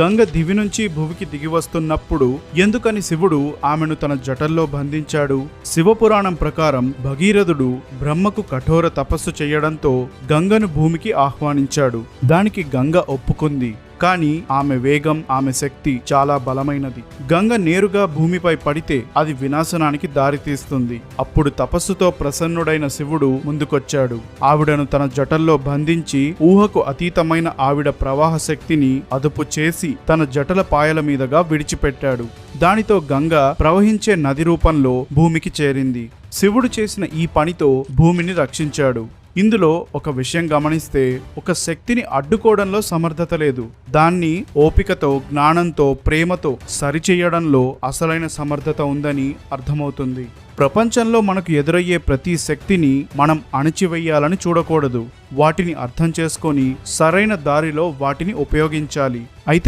గంగ దివి నుంచి భువికి దిగి వస్తున్నప్పుడు ఎందుకని శివుడు ఆమెను తన జటల్లో బంధించాడు? శివపురాణం ప్రకారం భగీరథుడు బ్రహ్మకు కఠోర తపస్సు చేయడంతో గంగను భూమికి ఆహ్వానించాడు. దానికి గంగ ఒప్పుకుంది. కానీ ఆమె వేగం ఆమె శక్తి చాలా బలమైనది. గంగ నేరుగా భూమిపై పడితే అది వినాశనానికి దారితీస్తుంది. అప్పుడు తపస్సుతో ప్రసన్నుడైన శివుడు ముందుకొచ్చాడు. ఆవిడను తన జటల్లో బంధించి ఊహకు అతీతమైన ఆవిడ ప్రవాహ శక్తిని అదుపు చేసి తన జటల పాయల మీదుగా విడిచిపెట్టాడు. దానితో గంగ ప్రవహించే నది రూపంలో భూమికి చేరింది. శివుడు చేసిన ఈ పనితో భూమిని రక్షించాడు. ఇందులో ఒక విషయం గమనిస్తే ఒక శక్తిని అడ్డుకోవడంలో సమర్థత లేదు. దాన్ని ఓపికతో జ్ఞానంతో ప్రేమతో సరిచేయడంలో అసలైన సమర్థత ఉందని అర్థమవుతుంది. ప్రపంచంలో మనకు ఎదురయ్యే ప్రతి శక్తిని మనం అణచివేయాలని చూడకూడదు. వాటిని అర్థం చేసుకొని సరైన దారిలో వాటిని ఉపయోగించాలి. అయితే